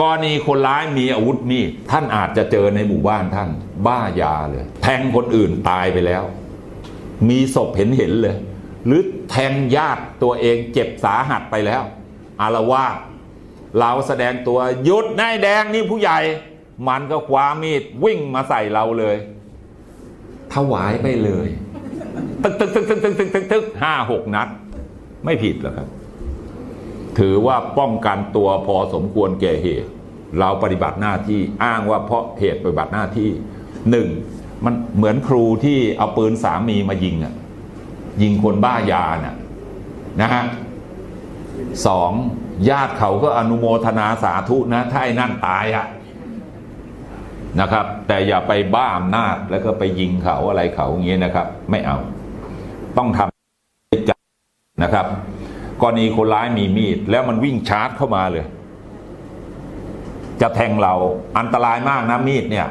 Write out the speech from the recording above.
กรณีคนร้ายมีอาวุธมีดท่านอาจจะเจอในหมู่บ้านท่าน บ้ายาเลย แทงคนอื่นตายไปแล้ว มีศพเห็นเห็นเลย หรือแทงญาติตัวเองเจ็บสาหัสไปแล้ว อารวาสเราแสดงตัวยุดนายแดงนี่ผู้ใหญ่ มันก็คว้ามีดวิ่งมาใส่เราเลยถวายไปเลย ตึกตึกตึกตึกตึกตึกตึกห้าหกนัด ไม่ผิดหรอกครับ ถือว่าป้องกันตัวพอสมควรแก่เหตุ เราปฏิบัติหน้าที่อ้างว่าเพราะเหตุปฏิบัติหน้าที่หนึ่งมันเหมือนครูที่เอาปืนสามีมายิงอะยิงคนบ้ายาน่ะนะฮะสองญาติเขาก็อนุโมทนาสาธุนะถ้าไอ้นั่นตายอะนะครับ แต่อย่าไปบ้าอำนาจแล้วก็ไปยิงเขาอะไรเขาอย่างเงี้ยนะครับ ไม่เอา ต้องทำจับนะครับ กรณีคนร้ายมีมีด แล้วมันวิ่งชาร์จเข้ามาเลย จะแทงเราอันตรายมากนะมีดเนี่ย